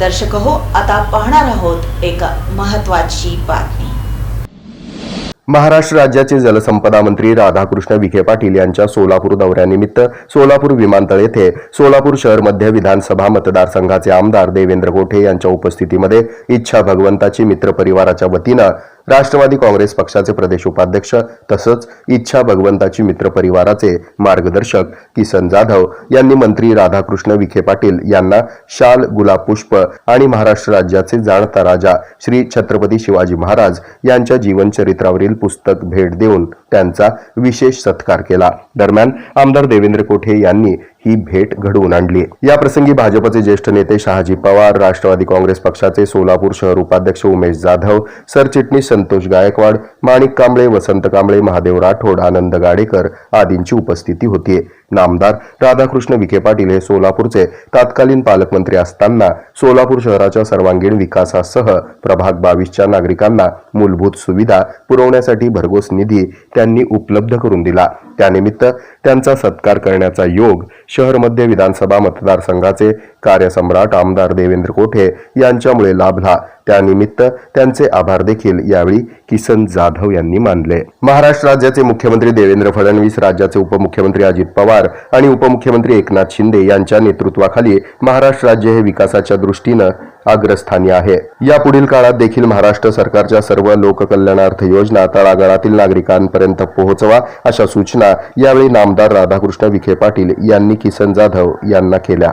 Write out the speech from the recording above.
दर्शक हो आता पाहणार आहोत एक महत्वाची बातमी. महाराष्ट्र राज्याचे जलसंपदा मंत्री राधाकृष्ण विखे पाटील यांच्या सोलापूर दौऱ्यानिमित्त सोलापूर विमानतळ येथे सोलापूर शहर मध्य विधानसभा मतदारसंघाचे आमदार देवेंद्र गोठे यांच्या उपस्थितीमध्ये इच्छा भगवंताची मित्र परिवाराच्या वतीनं राष्ट्रवादी काँग्रेस पक्षाचे प्रदेश उपाध्यक्ष तसंच इच्छा भगवंताची मित्र परिवाराचे मार्गदर्शक किसन जाधव यांनी मंत्री राधाकृष्ण विखे पाटील यांना शाल गुलाब पुष्प आणि महाराष्ट्र राज्याचे जाणता राजा श्री छत्रपती शिवाजी महाराज यांच्या जीवनचरित्रावरील पुस्तक भेट देऊन त्यांचा विशेष सत्कार केला. दरम्यान आमदार देवेंद्र कोठे यांनी ही भेट घडवून आणली. या प्रसंगी भाजपचे ज्येष्ठ नेते शहाजी पवार राष्ट्रवादी काँग्रेस पक्षाचे सोलापूर शहर उपाध्यक्ष उमेश जाधव सरचिटणीस संतोष गायकवाड माणिक कांबळे वसंत कांबळे महादेव राठोड आनंद गाडेकर आदींची उपस्थिती होती. नामदार राधाकृष्ण विखे पाटील हे सोलापूरचे तत्कालीन पालकमंत्री असताना सोलापूर शहराच्या सर्वांगीण विकासासह प्रभाग बावीसच्या नागरिकांना मूलभूत सुविधा पुरवण्यासाठी भरघोस निधी त्यांनी उपलब्ध करून दिला. त्यानिमित्त त्यांचा सत्कार करण्याचा योग शहर मध्य विधानसभा मतदारसंघाचे कार्यसम्राट आमदार देवेंद्र कोठे यांच्यामुळे लाभला. त्यानिमित्त त्यांचे आभार देखील यावेळी किसन जाधव यांनी मानले. महाराष्ट्र राज्याचे मुख्यमंत्री देवेंद्र फडणवीस राज्याचे उपमुख्यमंत्री अजित पवार आणि उपमुख्यमंत्री एकनाथ शिंदे यांच्या नेतृत्वाखाली महाराष्ट्र राज्य हे विकासाच्या दृष्टीनं अग्रस्थानी आहे. यापुढील काळात देखील महाराष्ट्र सरकारच्या सर्व लोककल्याणार्थ योजना तळागाळातील नागरिकांपर्यंत पोहोचवा अशा सूचना यावेळी नामदार राधाकृष्ण विखे पाटील यांनी किसन जाधव यांना केल्या.